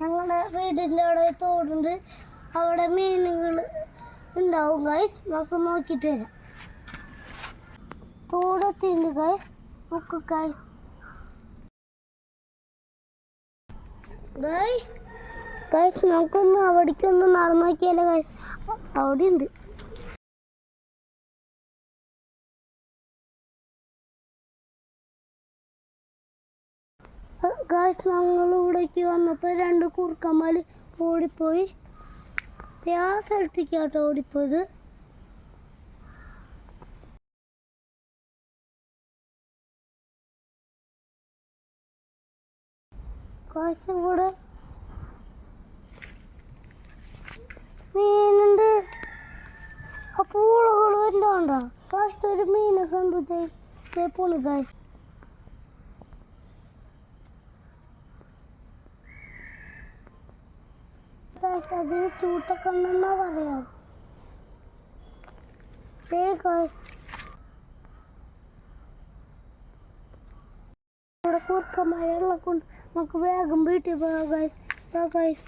ഞങ്ങളുടെ വീടിന്റെ അവിടെ തോടുണ്ട്. അവിടെ മീനുകൾ ഉണ്ടാവും ഗൈസ് നമുക്ക് നോക്കിയിട്ട് വരാം. തോടത്തിണ്ട് ഗൈസ് നോക്കൂ ഗൈസ് ഗൈസ് ഗൈസ് നമുക്കൊന്ന് അവിടേക്കൊന്ന് നടന്നു നോക്കിയാലോ ഗൈസ് അവിടെ ഉണ്ട്. ഗായ്സ് ഞങ്ങൾ ഇവിടേക്ക് വന്നപ്പോൾ രണ്ട് കുറുക്കന്മാർ ഓടിപ്പോയി. ആ സ്ഥലത്തേക്കാട്ടോ ഓടിപ്പോയത്. ഗായ്സ് കൂടെ. മീനുണ്ട്. ആ പൂളകൾ എന്താ കാശ് ഒരു മീനെ കണ്ടു പോണു ഗായ്സ് അതിന് ചൂട്ടക്കണ്ണെന്നാ പറയാം. ഇവിടെ കുറുക്കന്മാരുള്ള കൊണ്ട് നമുക്ക് വേഗം വീട്ടിൽ പോകാം ഗൈസ് ഗായ്സ്